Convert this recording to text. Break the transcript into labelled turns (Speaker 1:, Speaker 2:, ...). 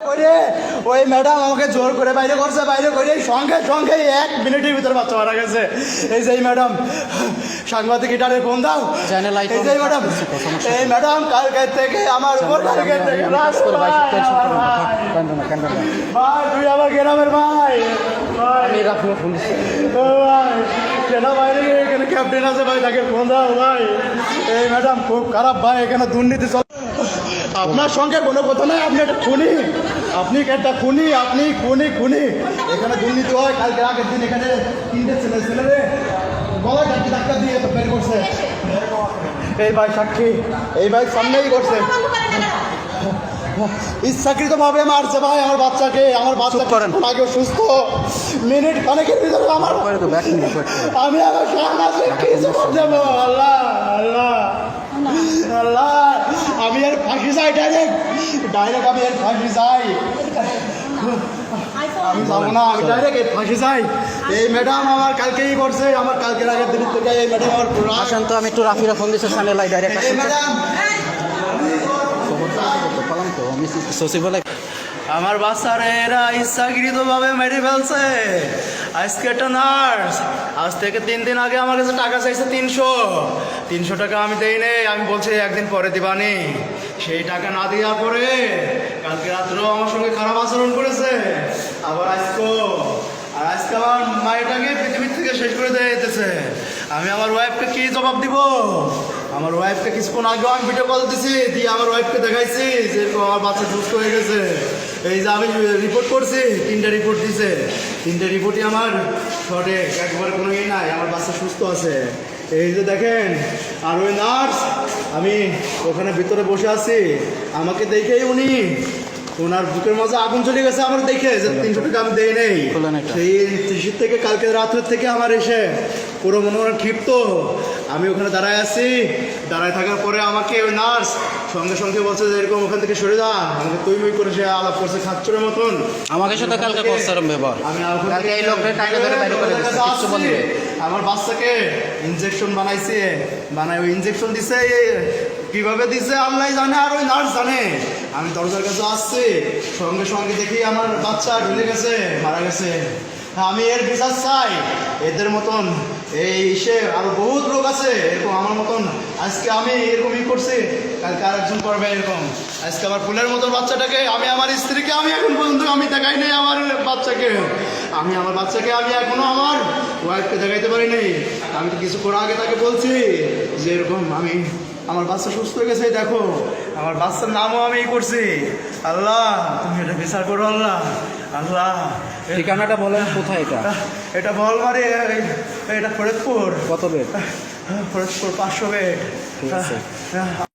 Speaker 1: করে ওই ম্যাডাম আমাকে জোর করে বাইরে করছে বাইরে করে সঙ্গে সঙ্গে এক মিনিটের ভিতরে বাচ্চা মারা গেছে। এই যে ম্যাডাম সাংবাদিক এটারে ফোন দাও। এই যে ম্যাডাম এই ম্যাডাম কালকে থেকে আমার উপর কালকে থেকে
Speaker 2: ভাই,
Speaker 1: তুই আমার গ্রামের ভাই। ভাই।
Speaker 2: আমি রাখব ফোন
Speaker 1: ও ভাই সেনা এখানে ক্যাপ্টেন আছে ভাই তাকে ফোন দাও ভাই। এই ম্যাডাম খুব খারাপ ভাই এখানে দুর্নীতি চল আপনার সঙ্গে কোনো কথা নাই আপনি একটা খুনি। আপনি একটা খুনি? আপনি খুনি খুনি। এখানে দুর্নীতি হয় কালকে আগের দিন এখানে তিনটে ছেলে ছেলে রে। গলায় ডাক্তি ডাক্তার দিয়ে তো বের করছে। এই ভাই সাক্ষী এই ভাই সামনেই করছে। ইচ্ছাকৃত ভাবে মারছে ভাই আমার বাচ্চাকে আমার বাচ্চা
Speaker 2: করেন।
Speaker 1: আগে সুস্থ। মিনিট খানেকের ভিতরে আমার আমি আমার সন্ন্যাসে কিছু করতে আল্লাহ আল্লাহ আমি এর ফাঁসি যাই ডাইরেক্ট ডাইরেক্ট আমি এর ফাঁসি যাই। আমি যাব না আমি ডাইরেক্ট এর ফাঁসি যাই। এই ম্যাডাম আমার কালকেই করছে আমার কালকের আগের দিন থেকে এই ম্যাডাম আমার
Speaker 2: আসেন তো আমি একটু রাফিরা ফোন দিচ্ছে সামনে লাই ডাইরেক্ট
Speaker 1: এই
Speaker 2: আসেন
Speaker 1: ম্যাডাম
Speaker 2: তো। পালাম তো আমি সচিব বলে
Speaker 1: আমার বাচ্চারা এরা ইচ্ছাকৃত ভাবে মেরে ফেলছে। আজকে একটা নার্স আজ থেকে তিন দিন আগে আমার কাছে টাকা চাইছে তিনশো। তিনশো টাকা আমি দেই নেই আমি বলছি একদিন পরে দিবানি। সেই টাকা না দেওয়ার পরে কালকে রাত্রেও আমার সঙ্গে খারাপ আচরণ করেছে। আবার আজকেও। আর আজকে আমার মায়েটাকে পৃথিবীর থেকে শেষ করে দিয়ে যেতেছে। আমি আমার ওয়াইফকে কি জবাব দিব? আমার ওয়াইফকে কিছুক্ষণ আগে আমি ভিডিও কল দিছি, দিয়ে আমার ওয়াইফকে দেখাইছি যে আমার বাচ্চা সুস্থ হয়ে গেছে। এই যে আমি রিপোর্ট করছি, তিনটে রিপোর্ট দিছে। তিনটে রিপোর্টই আমার সঠিক একবার কোনো ইয়ে নাই, আমার বাচ্চা সুস্থ আছে। এই যে দেখেন আর ওই নার্স আমি ওখানে ভিতরে বসে আছি আমাকে দেখেই উনি ওনার বুকের মাঝে আগুন চলে গেছে আমার দেখে যে তিনশো টাকা আমি দেই নেই। সেই থেকে কালকে রাত্রের থেকে আমার এসে পুরো মনে হয় ক্ষিপ্ত। আমি ওখানে দাঁড়ায় আছি। দাঁড়ায় থাকার পরে আমাকে ওই নার্স সঙ্গে সঙ্গে বলছে যে এরকম ওখান থেকে সরে যা। আমাকে তুই মুই করে সে আলাপ করছে খাচ্চরের মতন।
Speaker 2: আমাকে সাথে কালকে করছে ব্যবহার।
Speaker 1: আমি
Speaker 2: কালকে এই লোকটা টাইনে ধরে বাইরে করে বলবে।
Speaker 1: আমার বাচ্চাকে ইনজেকশন বানাইছে। বানাই ওই ইনজেকশন দিছে। কীভাবে দিছে আল্লাহ জানে আর ওই নার্স জানে। আমি দরজার কাছে আসছি। সঙ্গে সঙ্গে দেখি আমার বাচ্চা ঢুলে গেছে মারা গেছে। আমি এর বিচার চাই। এদের মতন এই সে আরও বহুত লোক আছে, এরকম আমার মতন। আজকে আমি এরকম ই করছি, কালকে আর একজন করবে এরকম। আজকে আমার ফুলের মতন বাচ্চাটাকে আমি, আমার স্ত্রীকে আমি এখন পর্যন্ত আমি দেখাই নাই আমার বাচ্চাকে। আমি আমার বাচ্চাকে আমি এখনও আমার ওয়াইফকে দেখাইতে পারি নাই। আমি তো কিছুক্ষণ আগে তাকে বলছি যে এরকম আমি, আমার বাচ্চা সুস্থ হয়ে গেছে দেখো। আমার বাচ্চার নামও আমি করছি। আল্লাহ তুমি এটা বিচার করো আল্লাহ। আল্লাহ
Speaker 2: ঠিকানাটা বলেন কোথায় এটা?
Speaker 1: এটা বল মারে এটা ফরিদপুর।
Speaker 2: কত বেড?
Speaker 1: ফরিদপুর পাঁচশো বেড।